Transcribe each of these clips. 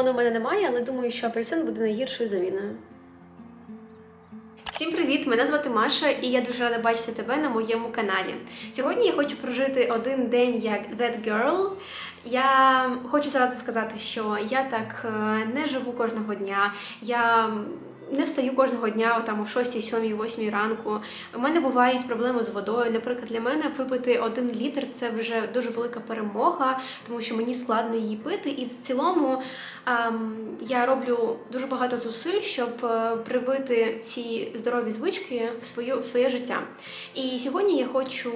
лимону в мене немає, але думаю, що апельсин буде найгіршою заміною. Всім привіт! Мене звати Маша, і я дуже рада бачити тебе на моєму каналі. Сьогодні я хочу прожити один день як that girl. Я хочу зразу сказати, що я так е, не живу кожного дня. Я не встаю кожного дня там о 6, 7, 8 ранку. У мене бувають проблеми з водою. Наприклад, для мене випити один літр це вже дуже велика перемога, тому що мені складно її пити. І в цілому ем, я роблю дуже багато зусиль, щоб е, привити ці здорові звички в своє, в своє життя. І сьогодні я хочу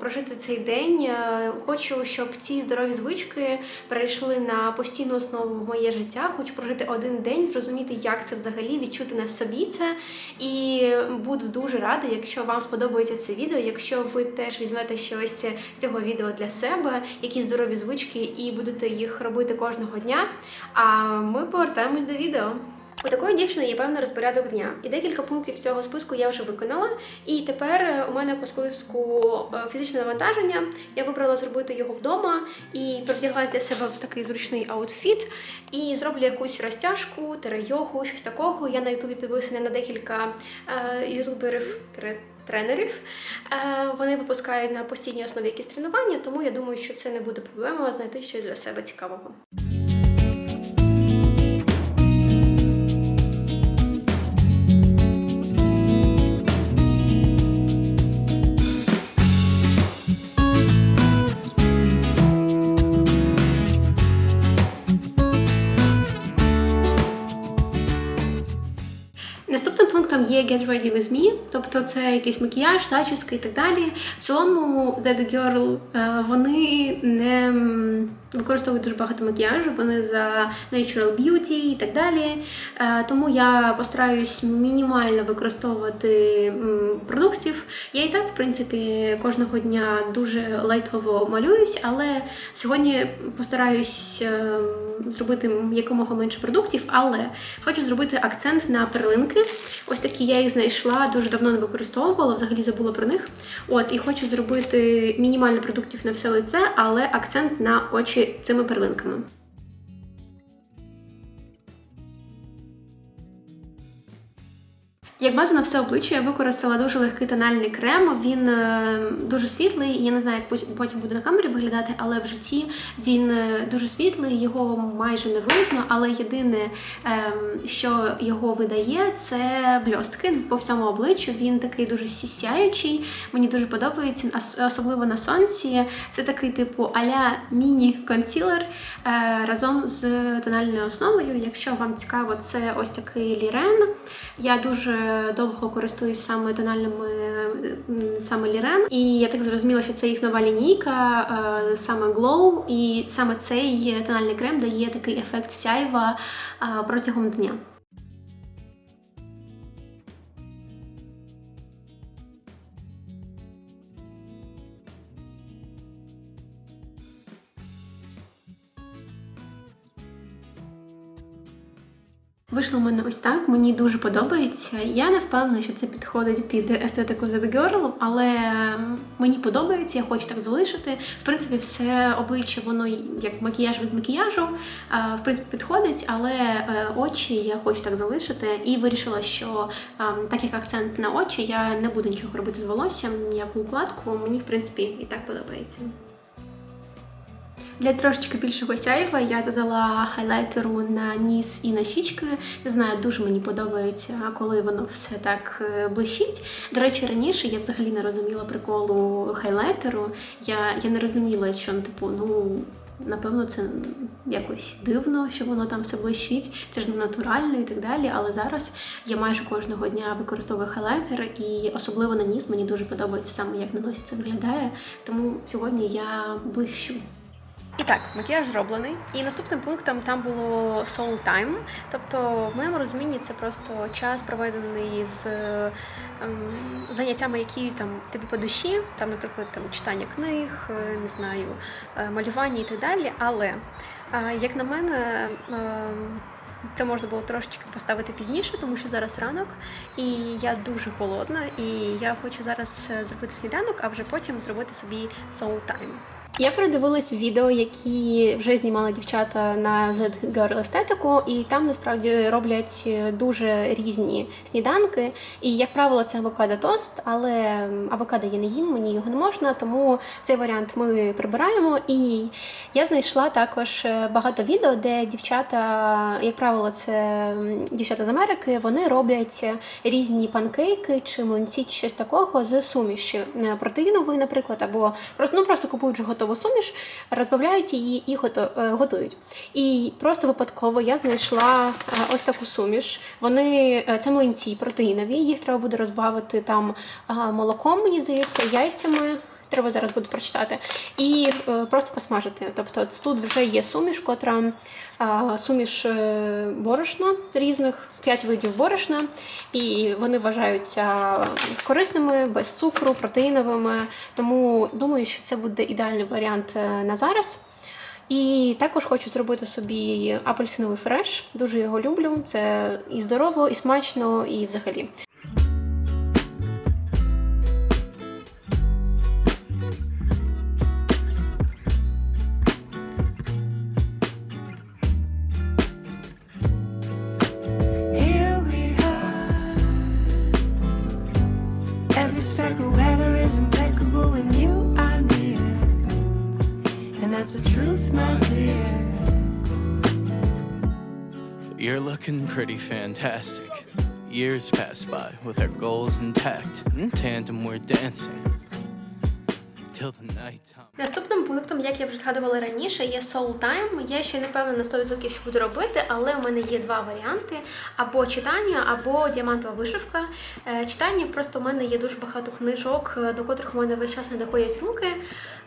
прожити цей день. е, Хочу, щоб ці здорові звички перейшли на постійну основу в моє життя. Хочу прожити один день, зрозуміти, як це взагалі відчути на собі це. І буду дуже рада, якщо вам сподобається це відео, якщо ви теж візьмете щось з цього відео для себе, якісь здорові звички, і будете їх робити кожного дня. А ми повертаємось до відео. У такої дівчини є певний розпорядок дня, і декілька пунктів цього списку я вже виконала. І тепер е, у мене по списку е, фізичне навантаження. Я вибрала зробити його вдома і привдяглася для себе в такий зручний аутфіт. І зроблю якусь розтяжку, терайогу, щось такого. Я на Ютубі підписана на декілька е, ютуберів. Тренерів Е, вони випускають на постійній основі якісь тренування, тому я думаю, що це не буде проблема знайти щось для себе цікавого. Пунктом є Get Ready With Me, тобто це якийсь макіяж, зачіска і так далі. В цілому Dead Girl е, вони не використовують дуже багато макіяжу, вони за Natural Beauty і так далі. Е, Тому я постараюсь мінімально використовувати продуктів. Я і так, в принципі, кожного дня дуже лайтово малююсь, але сьогодні постараюсь е, зробити якомога менше продуктів, але хочу зробити акцент на перлинки. Ось такі я їх знайшла, дуже давно не використовувала, взагалі забула про них. От, і хочу зробити мінімально продуктів на все лице, але акцент на очі цими перлинками. Як базу на все обличчя я використала дуже легкий тональний крем. Він е, дуже світлий. Я не знаю, як потім буде на камері виглядати, але в житті він е, дуже світлий, його майже не видно. Але єдине, ем, що його видає, це бльостки по всьому обличчю. Він такий дуже сісяючий. Мені дуже подобається, особливо на сонці. Це такий типу аля міні-консілер е, разом з тональною основою. Якщо вам цікаво, це ось такий лірен. Я дуже довго користуюсь саме тональними саме Лірен, і я так зрозуміла, що це їх нова лінійка, е, саме Glow, і саме цей тональний крем дає такий ефект сяйва е, протягом дня. Вийшло в мене ось так, мені дуже подобається. Я не впевнена, що це підходить під естетику The Girl, але мені подобається, я хочу так залишити. В принципі, все обличчя, воно як макіяж від макіяжу, в принципі, підходить, але е, очі я хочу так залишити. І вирішила, що ем, так як акцент на очі, я не буду нічого робити з волоссям, ніяку укладку. Мені, в принципі, і так подобається. Для трошечки більшого сяйва я додала хайлайтеру на ніс і на щічки. Не знаю, дуже мені подобається, коли воно все так е, блищить. До речі, раніше я взагалі не розуміла приколу хайлайтеру. Я, я не розуміла, що ну, типу, ну. Напевно, це якось дивно, що воно там все блищить, це ж не натурально і так далі. Але зараз я майже кожного дня використовую хайлайтер, і особливо на ніс мені дуже подобається саме, як на носі це виглядає. Тому сьогодні я блищу. І так, макіяж зроблений. І наступним пунктом там було soul time. Тобто, в моєму розумінні це просто час проведений з ем, заняттями, які там тобі по душі, там, наприклад, там читання книг, е, не знаю, е, малювання і так далі. Але е, як на мене. ем, це можна було трошечки поставити пізніше, тому що зараз ранок, і я дуже голодна, і я хочу зараз зробити сніданок, а вже потім зробити собі soul time. Я передивилась відео, які вже знімали дівчата на Z Girl естетику, і там насправді роблять е, дуже різні сніданки. І, як правило, це авокадо тост, але авокадо я не їм, мені його не можна, тому цей варіант ми прибираємо. І я знайшла також е, багато відео, де дівчата, як правило, це дівчата з Америки, вони роблять різні панкейки чи млинці, чи щось такого з суміші е, протеїнової, наприклад, або просто ну просто купують вже готову суміш, розбавляють її і е, готують. І просто випадково я знайшла е, ось таку суміш. Вони е, це млинці протеїнові. Їх треба буде розбавити там молоком, мені здається, яйцями. Треба зараз буду прочитати. І е, просто посмажити. Тобто тут вже є суміш, котра суміш е, борошна різних, 5 видів борошна, і вони вважаються корисними, без цукру, протеїновими. Тому думаю, що це буде ідеальний варіант е, на зараз. І також хочу зробити собі апельсиновий фреш. Дуже його люблю. Це і здорово, і смачно, і взагалі. You're looking pretty fantastic. Years pass by with our goals intact. In tandem, we're dancing Наступним пунктом, як я вже згадувала раніше, є soul time. Я ще не впевнена на 100% що буду робити, але у мене є два варіанти: або читання, або діамантова вишивка. Е, Читання просто у мене є дуже багато книжок, е, до котрих у мене весь час не доходять руки.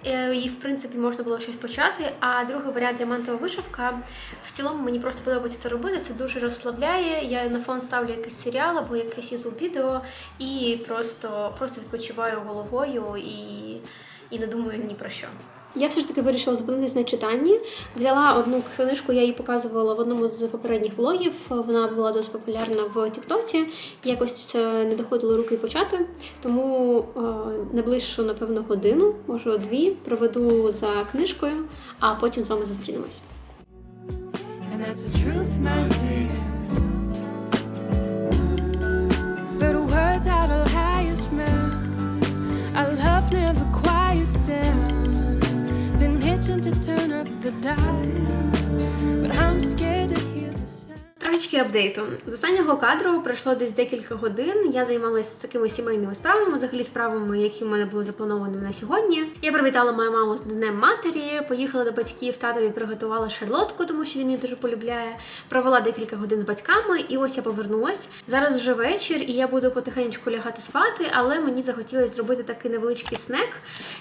Е, І, в принципі, можна було щось почати. А другий варіант діамантова вишивка. В цілому мені просто подобається це робити. Це дуже розслабляє. Я на фон ставлю якийсь серіал або якесь ютуб відео і просто, просто відпочиваю головою і і не думаю ні про що. Я все ж таки вирішила зупинитись на читанні. Взяла одну книжку, я її показувала в одному з попередніх влогів. Вона була досить популярна в Тіктоці. Якось не доходило руки почати. Тому е, найближчу, напевно, годину, може дві, проведу за книжкою, а потім з вами зустрінемось. And that's itching to turn up the dial. But I'm scared to hear sound. Апдейту. З останнього кадру пройшло десь декілька годин. Я займалася такими сімейними справами, взагалі справами, які у мене були заплановані на сьогодні. Я привітала мою маму з Днем матері, поїхала до батьків, татові приготувала шарлотку, тому що він її дуже полюбляє. Провела декілька годин з батьками, і ось я повернулась. Зараз вже вечір, і я буду потихеньку лягати спати, але мені захотілося зробити такий невеличкий снек.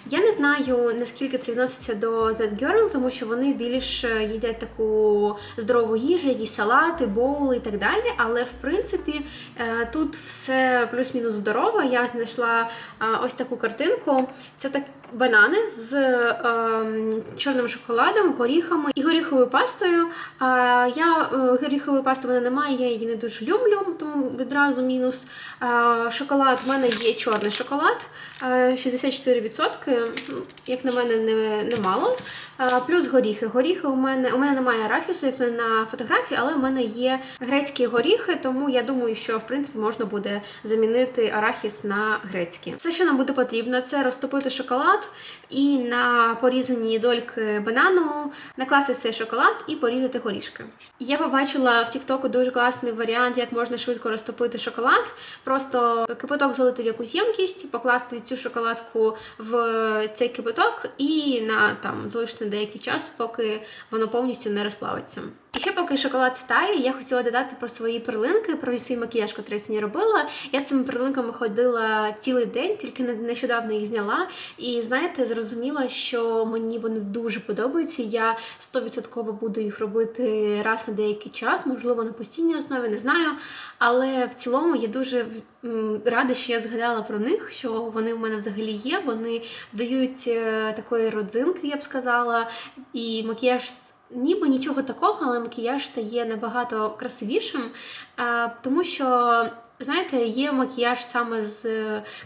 Я не знаю наскільки це відноситься до That Girl, тому що вони більш е, їдять таку здорову їжу, якісь салати, боули і так далі. Але в принципі е, тут все плюс-мінус здорово. Я знайшла е, ось таку картинку. Це так банани з ем, чорним шоколадом, горіхами і горіховою пастою. А, я е, горіхової пасти в мене немає, я її не дуже люблю, тому відразу мінус. А, шоколад в мене є чорний шоколад, е, 64%, ну, як на мене, не, немало. А, плюс горіхи. Горіхи у мене у мене немає арахісу, як на фотографії, але у мене є грецькі горіхи, тому я думаю, що в принципі можна буде замінити арахіс на грецькі. Все, що нам буде потрібно, це розтопити шоколад і на порізані дольки банану накласти цей шоколад і порізати горішки. Я побачила в Тіктоку дуже класний варіант, як можна швидко розтопити шоколад. Просто кипяток залити в якусь ємкість, покласти цю шоколадку в цей кипяток і на там залишити деякий час, поки воно повністю не розплавиться. І ще поки шоколад тає, я хотіла додати про свої перлинки, про свій макіяж, який я сьогодні робила. Я з цими перлинками ходила цілий день, тільки не- нещодавно їх зняла. І знаєте, зрозуміла, що мені вони дуже подобаються. Я 100% буду їх робити раз на деякий час, можливо, на постійній основі, не знаю. Але в цілому я дуже рада, що я згадала про них, що вони в мене взагалі є. Вони дають е, такої родзинки, я б сказала, і макіяж. Ніби нічого такого, але макіяж стає набагато красивішим, е, тому що Знаєте, є макіяж саме з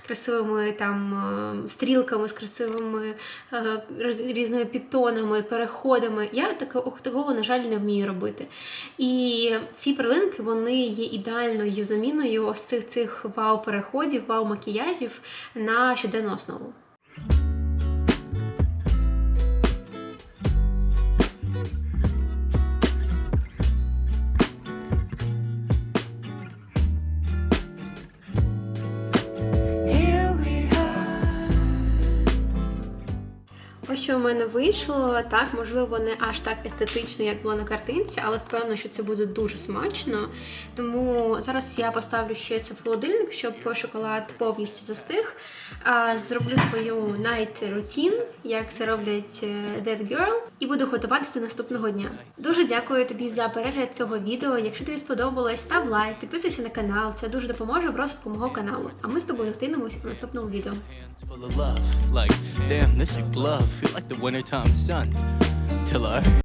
красивими там е, стрілками, з красивими е, різними підтонами, переходами. Я такого, такого, на жаль, не вмію робити. І ці перлинки вони є ідеальною заміною ось цих цих вау-переходів, вау-макіяжів на щоденну основу. Що в мене вийшло. Так, можливо, не аж так естетично, як було на картинці, але впевнена, що це буде дуже смачно. Тому зараз я поставлю ще це в холодильник, щоб шоколад повністю застиг. Зроблю свою night routine, як це роблять е, Dead Girl, і буду готуватися наступного дня. Дуже дякую тобі за перегляд цього відео. Якщо тобі сподобалось, став лайк, підписуйся на канал. Це дуже допоможе в розвитку мого каналу. А ми з тобою зустрінемось у наступному відео. Full of love. Like, damn, this a glove. Feel like the wintertime sun. Till our